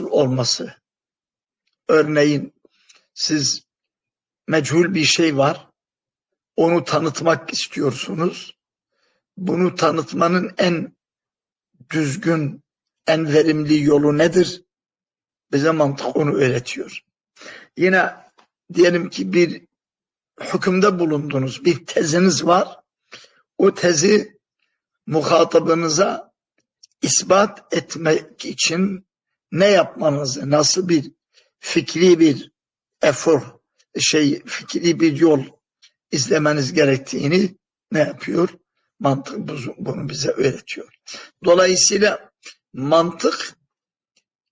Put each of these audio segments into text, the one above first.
olması. Örneğin siz meçhul bir şey var, onu tanıtmak istiyorsunuz. Bunu tanıtmanın en düzgün, en verimli yolu nedir? Bize mantık onu öğretiyor. Yine diyelim ki bir hükümde bulundunuz, bir teziniz var. O tezi muhatabınıza ispat etmek için ne yapmanızı, nasıl bir fikri bir efor, şey fikri bir yol izlemeniz gerektiğini ne yapıyor? Mantık bunu bize öğretiyor. Dolayısıyla mantık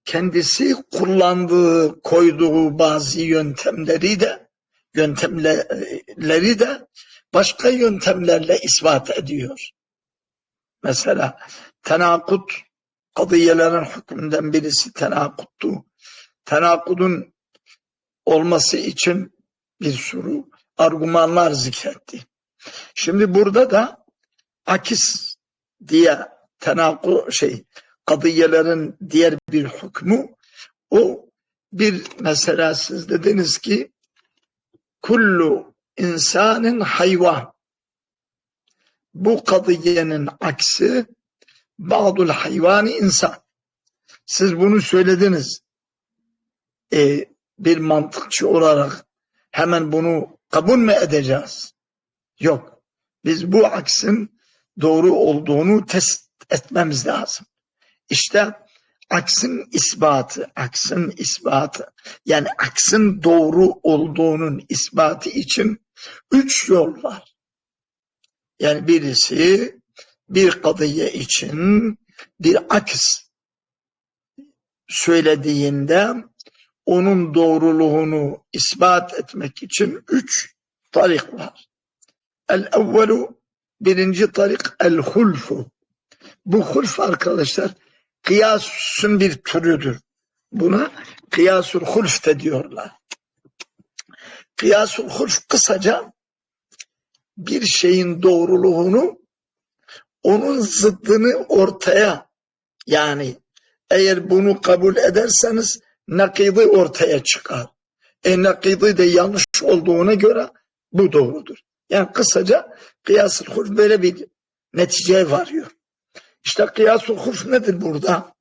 kendisi kullandığı, koyduğu bazı yöntemleri de yöntemleri de başka yöntemlerle ispat ediyor. Mesela tenakut kadıyelerin hükmünden birisi tenakuttu. Tenakudun olması için bir sürü argümanlar zikretti. Şimdi burada da akis diye tenaku şey kadıyelerin diğer bir hükmü o bir mesela siz dediniz ki kullu insanın hayvan bu kadiyenin aksi ba'dul hayvani insan. Siz bunu söylediniz. E, bir mantıkçı olarak hemen bunu kabul mü edeceğiz? Yok. Biz bu aksin doğru olduğunu test etmemiz lazım. İşte aksin ispatı, aksin ispatı yani aksin doğru olduğunun ispatı için üç yol var. Yani birisi bir kadıya için bir aks söylediğinde onun doğruluğunu ispat etmek için üç tarik var. El-evvelu birinci tarik el-hulfu. Bu hulf arkadaşlar kıyasın bir türüdür. Buna kıyasul hulf de diyorlar. Kıyasul hulf kısaca bir şeyin doğruluğunu onun zıddını ortaya yani eğer bunu kabul ederseniz nakidi ortaya çıkar. E nakidi de yanlış olduğuna göre bu doğrudur. Yani kısaca kıyas-ı hulf böyle bir neticeye varıyor. İşte kıyas-ı hulf nedir burada?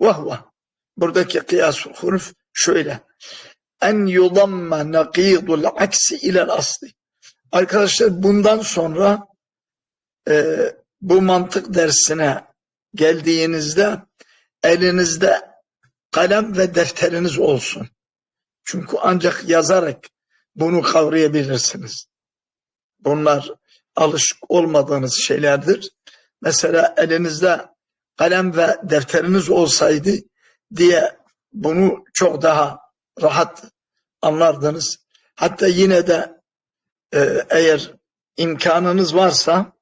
Vahva. Buradaki kıyas-ı hulf şöyle. En yudamme nakidul aksi ilel asli. Arkadaşlar bundan sonra e, bu mantık dersine geldiğinizde elinizde kalem ve defteriniz olsun. Çünkü ancak yazarak bunu kavrayabilirsiniz. Bunlar alışık olmadığınız şeylerdir. Mesela elinizde kalem ve defteriniz olsaydı diye bunu çok daha rahat anlardınız. Hatta yine de e, eğer imkanınız varsa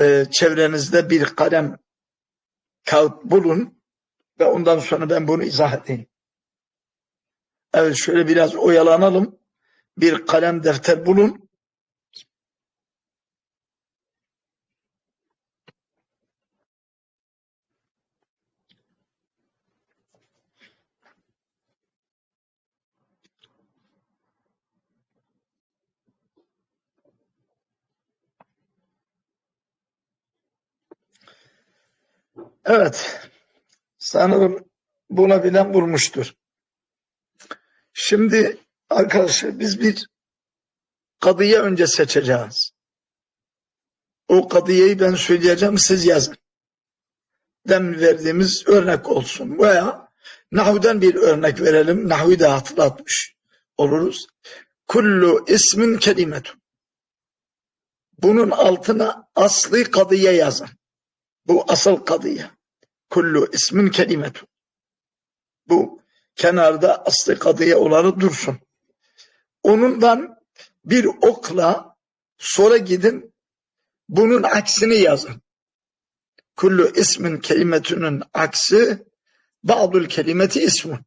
e, çevrenizde bir kalem kağıt bulun ve ondan sonra ben bunu izah edeyim. Evet şöyle biraz oyalanalım. Bir kalem defter bulun. Evet. Sanırım buna bilen bulmuştur. Şimdi arkadaşlar biz bir kadıya önce seçeceğiz. O kadıyı ben söyleyeceğim siz yazın. Dem verdiğimiz örnek olsun. Veya Nahv'den bir örnek verelim. Nahv'i de hatırlatmış oluruz. Kullu ismin kelimetun. Bunun altına aslı kadıya yazın. Bu asıl kadıya. Kullu ismin kelimetu. Bu kenarda aslı kadıya olanı dursun. Onundan bir okla sonra gidin bunun aksini yazın. Kullu ismin kelimetünün aksi ba'dul kelimeti ismun.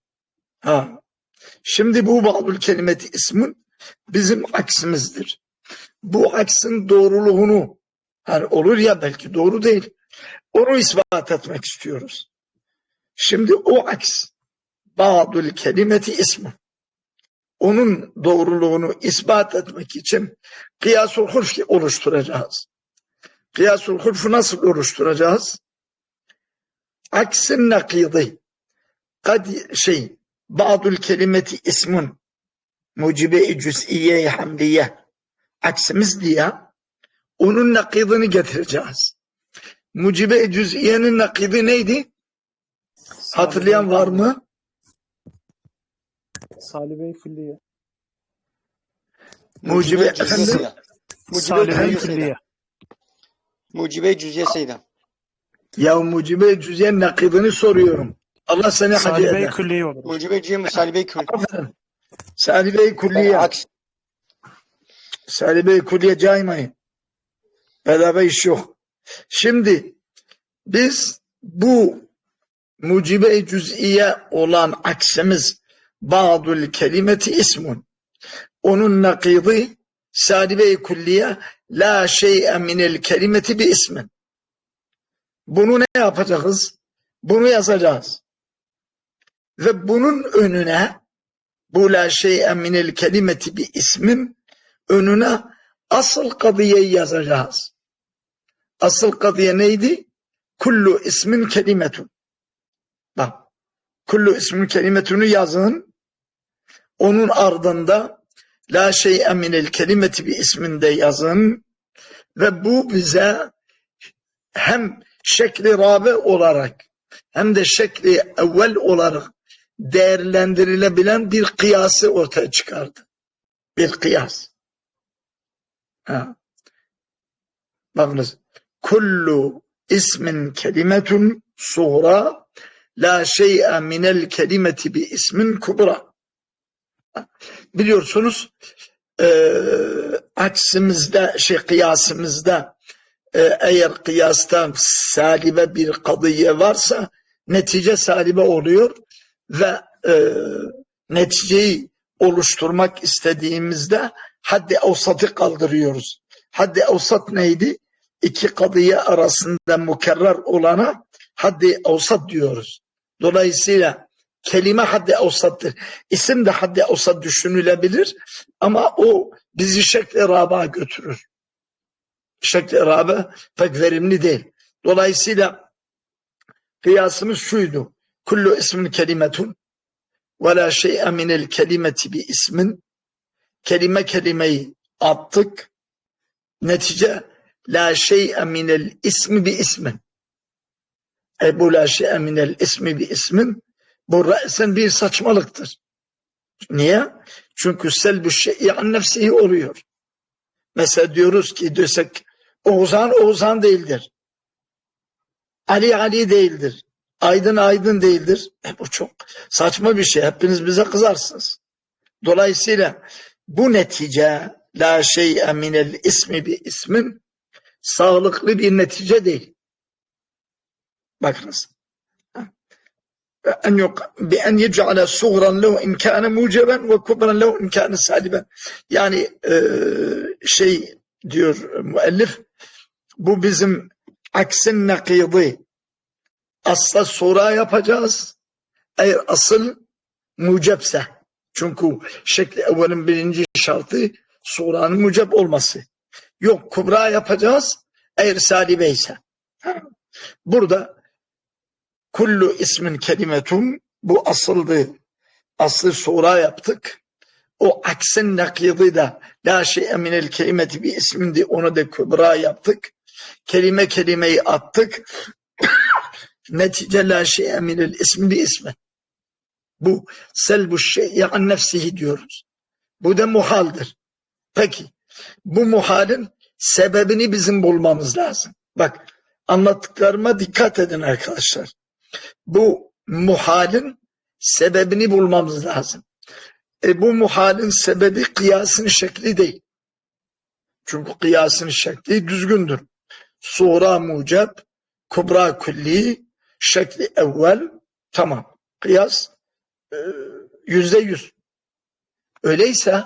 Ha. Şimdi bu ba'dul kelimeti ismun bizim aksimizdir. Bu aksin doğruluğunu hani olur ya belki doğru değil. Onu ispat etmek istiyoruz. Şimdi o aks ba'dul kelimeti ismi. Onun doğruluğunu ispat etmek için kıyasul hulf oluşturacağız. Kıyasul hulfü nasıl oluşturacağız? Aksin nakidi. Kad şey, ba'dul kelimeti ismun mucibe-i cüz'iye-i hamdiye. Aksimiz diye onun nakidini getireceğiz. Mucibe-i cüz'iyenin nakidi neydi? Hatırlayan var mı? Salibe-i külliye. Mucibe efendim. Mucibe Salibe-i cüziyesiydi. külliye. Mucibe cüziyesiydi. Ya mucibe cüzyen nakidini soruyorum. Allah seni hadi Salibe-i eder. külliye olur. Mucibe kül. Aferin. Salibe-i kulliye. Yani aks. Salibe-i kulliye caymayın. Bedava iş yok. Şimdi biz bu mucibe-i cüz'iye olan aksimiz ba'dul kelimeti ismun. Onun nakidi salibe-i kulliye la şey'e minel kelimeti bi ismin. Bunu ne yapacağız? Bunu yazacağız. Ve bunun önüne bu la şey'e minel kelimeti bi ismin önüne asıl kadiyeyi yazacağız. Asıl kadiye neydi? Kullu ismin kelimetun. Bak. Kullu ismin kelimetunu yazın. Onun ardında la şey'e minel kelimeti bi isminde yazın. Ve bu bize hem şekli rabe olarak hem de şekli evvel olarak değerlendirilebilen bir kıyası ortaya çıkardı. Bir kıyas. Ha. Bakınız. Kullu ismin kelimetun suğra la şey'e minel kelimeti bi ismin kubra. Biliyorsunuz eee aksimizde şey kıyasımızda e, eğer kıyasta salibe bir kadıye varsa netice salibe oluyor ve e, neticeyi oluşturmak istediğimizde haddi evsatı kaldırıyoruz. Haddi evsat neydi? İki kadıye arasında mukerrer olana haddi evsat diyoruz. Dolayısıyla kelime haddi evsattır. İsim de haddi evsat düşünülebilir ama o bizi şekle raba götürür şekli rabe pek verimli değil. Dolayısıyla kıyasımız şuydu. Kullu ismin kelimetun ve la şey'e minel kelimeti bi ismin kelime kelimeyi attık. Netice la şey'e minel ismi bi ismin. E bu la şey'e minel ismi bi ismin bu re'sen bir saçmalıktır. Niye? Çünkü selbü şey'i an nefsihi oluyor. Mesela diyoruz ki desek Oğuzhan Oğuzhan değildir. Ali Ali değildir. Aydın Aydın değildir. E bu çok saçma bir şey. Hepiniz bize kızarsınız. Dolayısıyla bu netice la şey'e minel ismi bir ismin sağlıklı bir netice değil. Bakınız. en yok bi en yec'ale suğran lehu in kana muceben ve kubran lehu in kana saliben. Yani e, şey diyor müellif bu bizim aksin nakidi asla sura yapacağız eğer asıl mucepse çünkü şekli evvelin birinci şartı suranın mucep olması yok kubra yapacağız eğer salibe burada kullu ismin kelimetun bu asıldı aslı sura yaptık o aksin nakidi de la şey'e minel kelimeti bir ismindi onu da kübra yaptık. Kelime kelimeyi attık. Netice la şey'e minel ismi bir ismi. Bu selbu şey'i an nefsihi diyoruz. Bu da muhaldir. Peki bu muhalin sebebini bizim bulmamız lazım. Bak anlattıklarıma dikkat edin arkadaşlar. Bu muhalin sebebini bulmamız lazım. E bu muhalin sebebi kıyasın şekli değil. Çünkü kıyasın şekli düzgündür. Sura mucep, kubra külli, şekli evvel, tamam. Kıyas e, yüzde yüz. Öyleyse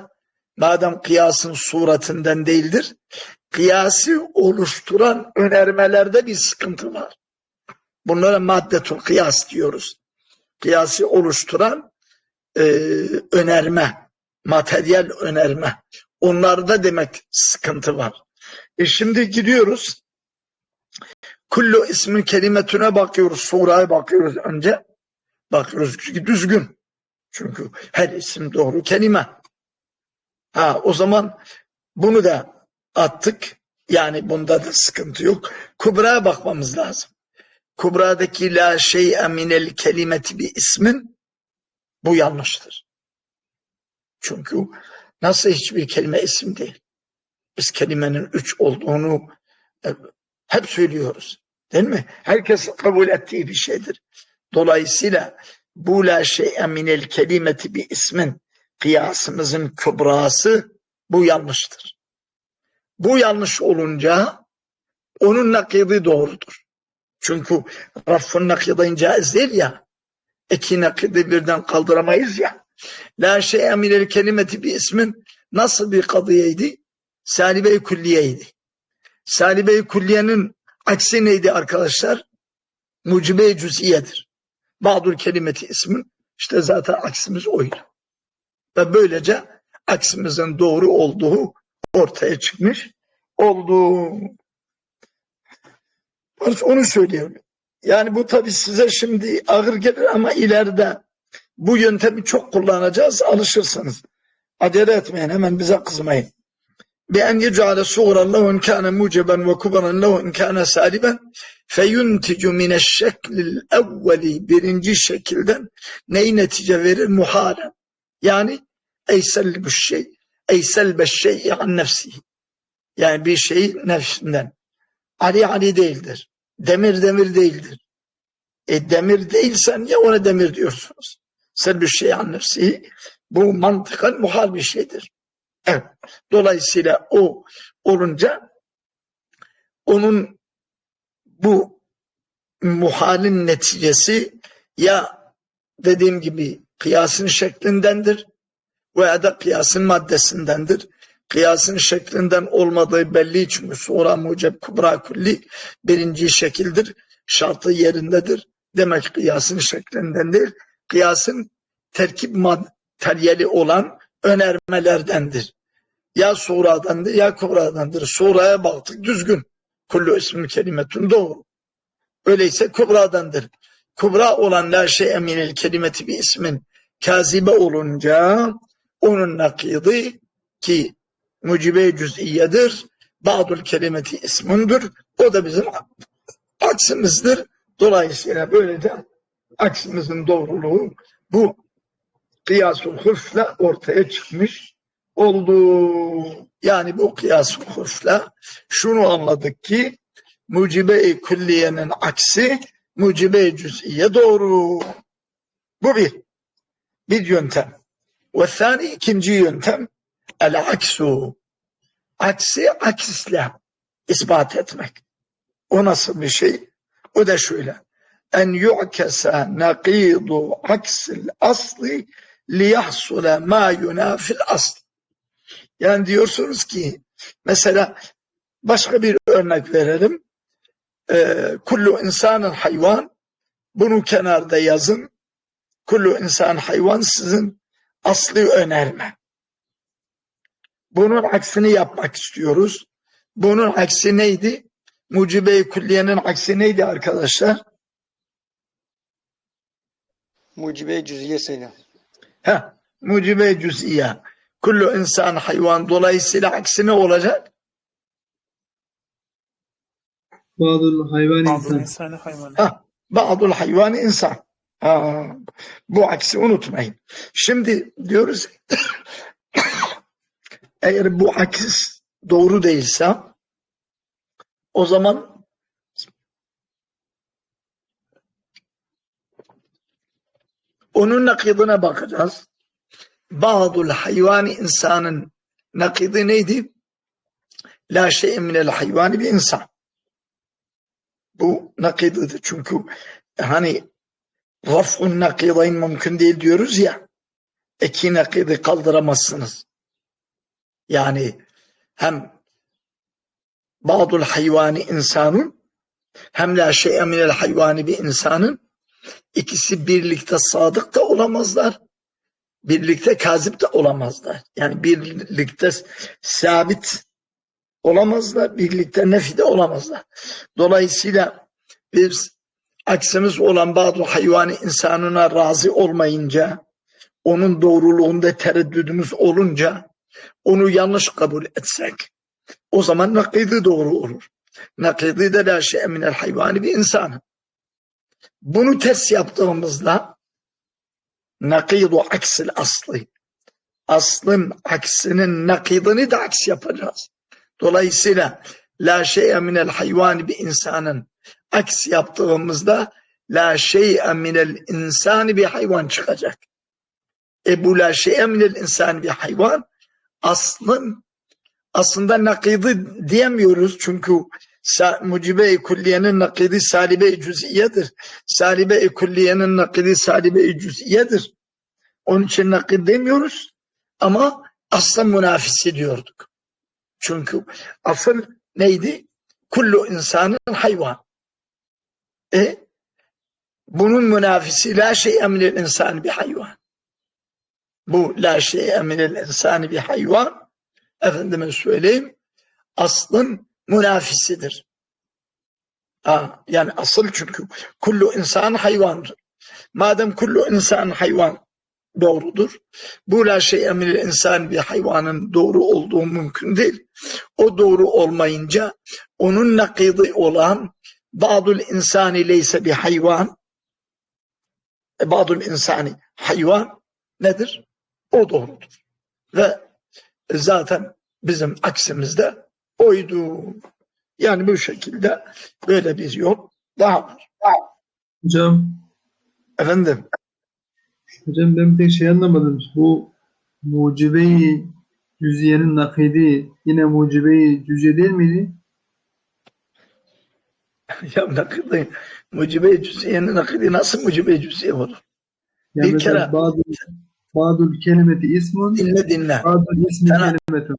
madem kıyasın suretinden değildir, kıyası oluşturan önermelerde bir sıkıntı var. Bunlara maddetul kıyas diyoruz. kıyası oluşturan e, önerme, materyal önerme. Onlarda demek sıkıntı var. E şimdi gidiyoruz. Kullu ismin kelimetüne bakıyoruz. Suraya bakıyoruz önce. Bakıyoruz ki düzgün. Çünkü her isim doğru kelime. Ha o zaman bunu da attık. Yani bunda da sıkıntı yok. Kubra'ya bakmamız lazım. Kubra'daki la şey'e minel kelimeti bir ismin bu yanlıştır. Çünkü nasıl hiçbir kelime isim değil. Biz kelimenin üç olduğunu e, hep söylüyoruz. Değil mi? Herkes kabul ettiği bir şeydir. Dolayısıyla bu la şey'e minel kelimeti bir ismin kıyasımızın kübrası bu yanlıştır. Bu yanlış olunca onun nakidi doğrudur. Çünkü rafın nakidin caiz değil ya. İki nakidi birden kaldıramayız ya. La şey'e minel kelimeti bir ismin nasıl bir kadıyeydi? Salibe-i kulliyeydi. Salibe-i kulliyenin aksi neydi arkadaşlar? Mucibe-i cüz'iyedir. Ba'dül kelimeti ismin işte zaten aksimiz oydu. Ve böylece aksimizin doğru olduğu ortaya çıkmış oldu. Onu söylüyorum. Yani bu tabii size şimdi ağır gelir ama ileride bu yöntemi çok kullanacağız. Alışırsınız. Acele etmeyin. Hemen bize kızmayın. Bi en yecale suğran lehu inkâne muceben ve kubaran lehu inkâne saliben feyunticu mineşşeklil evveli birinci şekilden neyi netice verir? Muhalen. Yani eyselli bu şey ey selbe şey an nefsihi. Yani bir şey nefsinden. Ali Ali değildir. Demir demir değildir. E demir değilsen ya ona demir diyorsunuz. Selbu şey an nefsihi. Bu mantıkan muhal bir şeydir. Evet. Dolayısıyla o olunca onun bu muhalin neticesi ya dediğim gibi kıyasın şeklindendir veya da kıyasın maddesindendir. Kıyasın şeklinden olmadığı belli çünkü sonra mucep kubra kulli birinci şekildir. Şartı yerindedir. Demek kıyasın şeklindendir. Kıyasın terkip materyali olan önermelerdendir. Ya suradandır ya kubradandır. Suraya baktık düzgün. Kullu ismi kelimetun doğru. Öyleyse kubradandır. Kubra olan la şey eminel kelimeti bir ismin kazibe olunca onun nakidi ki mucibe cüz'iyedir. Ba'dul kelimeti ismundur. O da bizim aksimizdir. Dolayısıyla böylece aksimizin doğruluğu bu kıyasul hurfla ortaya çıkmış oldu. Yani bu kıyasul hurfla şunu anladık ki mucibe-i külliyenin aksi mucibe-i cüz'iye doğru. Bu bir. Bir yöntem. Ve ikinci yöntem el aksu. Aksi aksisle ispat etmek. O nasıl bir şey? O da şöyle. En yu'kese nakidu aksil asli liyahsule ma yunafil asl. Yani diyorsunuz ki mesela başka bir örnek verelim. Ee, kullu insanın hayvan bunu kenarda yazın. Kullu insan hayvan sizin asli önerme. Bunun aksini yapmak istiyoruz. Bunun aksi neydi? Mucibe-i külliyenin aksi neydi arkadaşlar? Mucibe cüziye sayıda. Ha, mucibe cüz'iye. Kullu insan hayvan dolayısıyla aksi ne olacak? Bazı hayvan insan. insani hayvan. Ha, ba'dul hayvani insan. Ha, bu aksi unutmayın. Şimdi diyoruz eğer bu akis doğru değilse o zaman onun nakidine bakacağız. Ba'dul hayvani insanın nakidi neydi? La şey minel hayvani bir insan. Bu nakididir. Çünkü hani raf'un nakidayn mümkün değil diyoruz ya. İki nakidi kaldıramazsınız. Yani hem ba'dul hayvani insanın hem la şey'e minel hayvani bir insanın ikisi birlikte sadık da olamazlar. Birlikte kazip de olamazlar. Yani birlikte sabit olamazlar. Birlikte nefi de olamazlar. Dolayısıyla biz aksimiz olan bazı hayvani insanına razı olmayınca onun doğruluğunda tereddüdümüz olunca onu yanlış kabul etsek o zaman nakidi doğru olur. Nakidi de la şey minel hayvani bir insan. Bunu test yaptığımızda nakidu aksil aslı. Aslın aksinin nakidini de aks yapacağız. Dolayısıyla la şey'e minel hayvani bir insanın aks yaptığımızda la şey'e minel insani bir hayvan çıkacak. E bu la şey'e minel insani bir hayvan aslın aslında nakidi diyemiyoruz çünkü mucibe-i külliyenin nakidi salibe-i cüz'iyedir. Salibe-i külliyenin nakidi salibe-i cüz'iyedir. Onun için nakid demiyoruz ama asla münafisi diyorduk. Çünkü asıl neydi? Kullu insanın hayvan. E bunun münafisi la şey'e minel insani bir hayvan. Bu la şey'e minel insani bir hayvan efendime söyleyeyim aslın münafisidir. Ha, yani asıl çünkü kullu insan hayvandır. Madem kullu insan hayvan doğrudur. Bu la şey emir insan bir hayvanın doğru olduğu mümkün değil. O doğru olmayınca onun nakidi olan bazı insani leyse bir hayvan bazı insani hayvan nedir? O doğrudur. Ve zaten bizim aksimizde oydu. Yani bu şekilde böyle bir yol daha var. Hocam, Efendim hocam ben bir tek şey anlamadım. Bu mucibe-i cüziyenin nakidi yine mucibe-i cüziye değil miydi? ya nakidi, mucibe-i cüziyenin nakidi nasıl mucibe-i cüziye olur? Yani Bir kere- bazı bazı kelimeti ismun, Dinle dinle. bazı ismi Sana- kelimetun.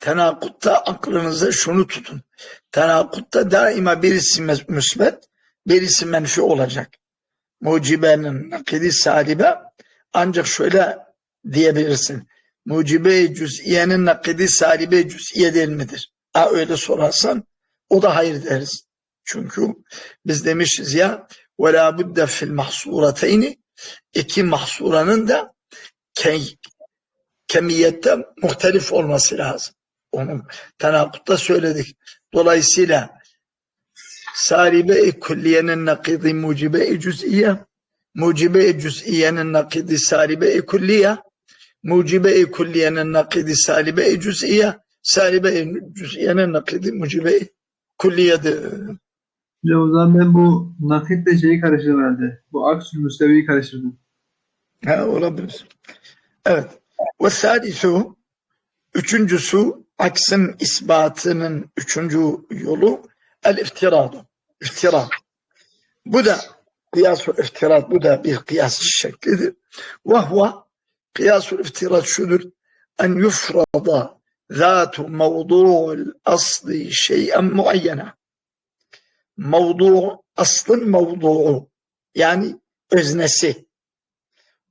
Tenakutta aklınıza şunu tutun. Tenakutta daima birisi müsbet, birisi menfi olacak. Mucibenin nakidi salibe ancak şöyle diyebilirsin. Mucibe-i cüz'iyenin nakidi salibe cüz'iye değil midir? Ha öyle sorarsan o da hayır deriz. Çünkü biz demişiz ya وَلَا بُدَّ فِي الْمَحْصُورَتَيْنِ iki mahsuranın da ke- kemiyette muhtelif olması lazım. Onu tenakutta söyledik. Dolayısıyla salibe-i külliyenin nakidi mucibe-i cüz'iye, mucibe-i cüz'iyenin nakidi salibe-i külliye, mucibe-i külliyenin nakidi salibe-i cüz'iye, salibe-i cüz'iyenin nakidi mucibe-i külliyedir. Hocam o zaman ben bu nakitle şeyi karıştırdım herhalde. Bu aksül müsteviyi karıştırdım. Ha, olabilir. Evet. Ve sadisu, üçüncüsü, aksın ispatının üçüncü yolu, el iftiradu. İftirat. Bu da kıyas-ı iftirat, bu da bir kıyas şeklidir. Ve huve kıyas-ı iftirat şudur, en yufrada zatu mevdu'ul asli şeyen muayyene. Mevdu, aslın mevdu'u, yani öznesi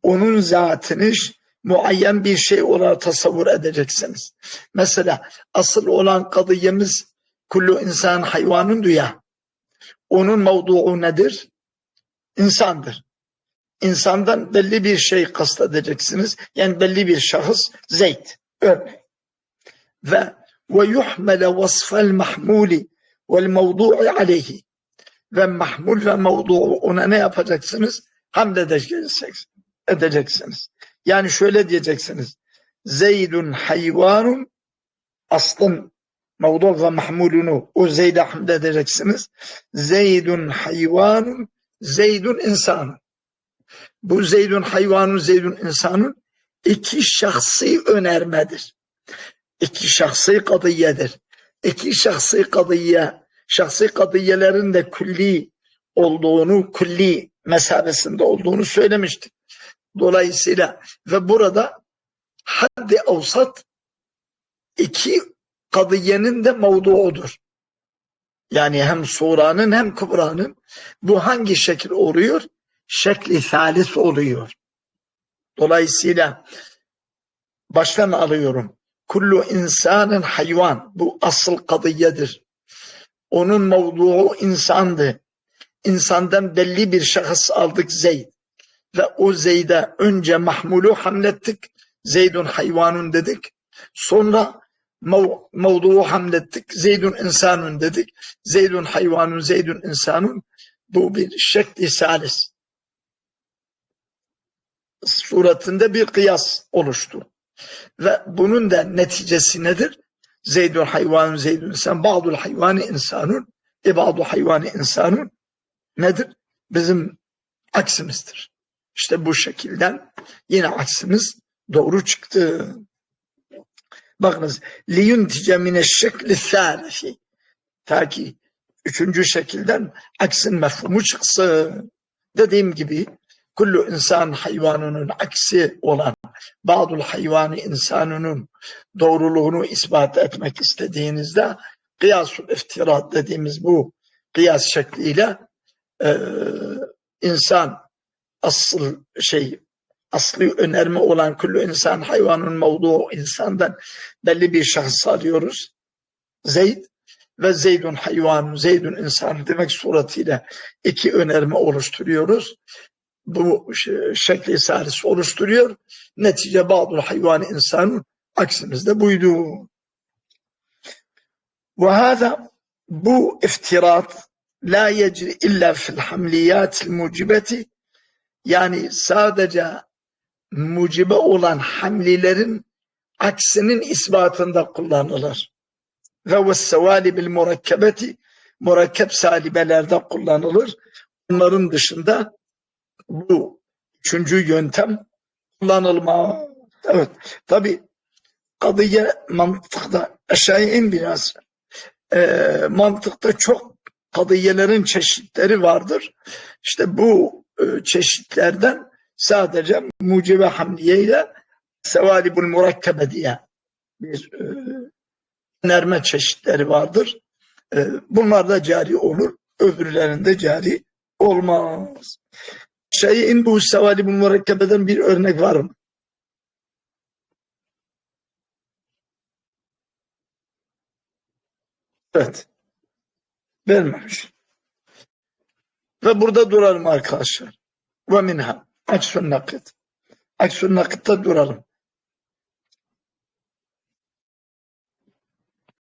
onun zatını muayyen bir şey olarak tasavvur edeceksiniz. Mesela asıl olan kadıyemiz kullu insan hayvanın ya. Onun mevduu nedir? İnsandır. İnsandan belli bir şey kastedeceksiniz. Yani belli bir şahıs Zeyd. Örnek. Ve ve yuhmele vasfel mahmuli vel mevdu'i aleyhi. Ve mahmul ve mevdu'u ona ne yapacaksınız? Hamd edeceksiniz edeceksiniz. Yani şöyle diyeceksiniz. Zeydun hayvanun aslın mevdu ve mahmulunu o Zeyd'e hamd edeceksiniz. Zeydun hayvanun Zeydun insanın. Bu Zeydun hayvanun Zeydun insanın iki şahsi önermedir. İki şahsi kadiyedir. İki şahsi kadiye, şahsi kadiyelerin de külli olduğunu, külli mesabesinde olduğunu söylemiştik. Dolayısıyla ve burada haddi avsat iki kadiyenin de mevduudur. Yani hem suranın hem kubranın bu hangi şekil oluyor? şekli salis oluyor. Dolayısıyla baştan alıyorum. Kullu insanın hayvan. Bu asıl kadıyedir. Onun mevduu insandı. İnsandan belli bir şahıs aldık Zeyd. Ve o Zeyd'e önce mahmulu hamlettik. Zeydun hayvanun dedik. Sonra mev, mevduu hamlettik. Zeydun insanun dedik. Zeydun hayvanun, Zeydun insanun. Bu bir şekli salis. Suratında bir kıyas oluştu. Ve bunun da neticesi nedir? Zeydun hayvanun, Zeydun insan. Bazı hayvanı insanun. E bazı hayvanı insanun. Nedir? Bizim aksimizdir. İşte bu şekilden yine aksimiz doğru çıktı. Bakınız liyuntice mine şekli thâlisi ta ki üçüncü şekilden aksin mefhumu çıksın. Dediğim gibi kullu insan hayvanının aksi olan bazı hayvanı insanının doğruluğunu ispat etmek istediğinizde kıyasul iftirat dediğimiz bu kıyas şekliyle e, insan asıl şey asli önerme olan kullu insan hayvanın mevduğu insandan belli bir şahıs alıyoruz. Zeyd ve Zeydun hayvan, Zeydun insan demek suretiyle iki önerme oluşturuyoruz. Bu ş- şekli salis oluşturuyor. Netice bazı hayvan insanın aksimizde buydu. Ve hâzâ bu iftirat la yecri illa fil hamliyatil mucibeti yani sadece mucibe olan hamlilerin aksinin ispatında kullanılır. Ve ve sevalibil murakkebeti murakkep salibelerde kullanılır. Bunların dışında bu üçüncü yöntem kullanılmaz. Evet. Tabi kadıya mantıkta aşağıya in biraz. Ee, mantıkta çok kadıyelerin çeşitleri vardır. İşte bu e, çeşitlerden sadece mucibe hamliye ile sevalibul murakkebe diye bir e, önerme çeşitleri vardır. E, bunlar da cari olur. Öbürlerinde cari olmaz. Şeyin bu sevalibul murakkebeden bir örnek var mı? Evet. Vermemiş. Ve burada duralım arkadaşlar. Ve minha. Aksun nakit. Aksun nakitte duralım.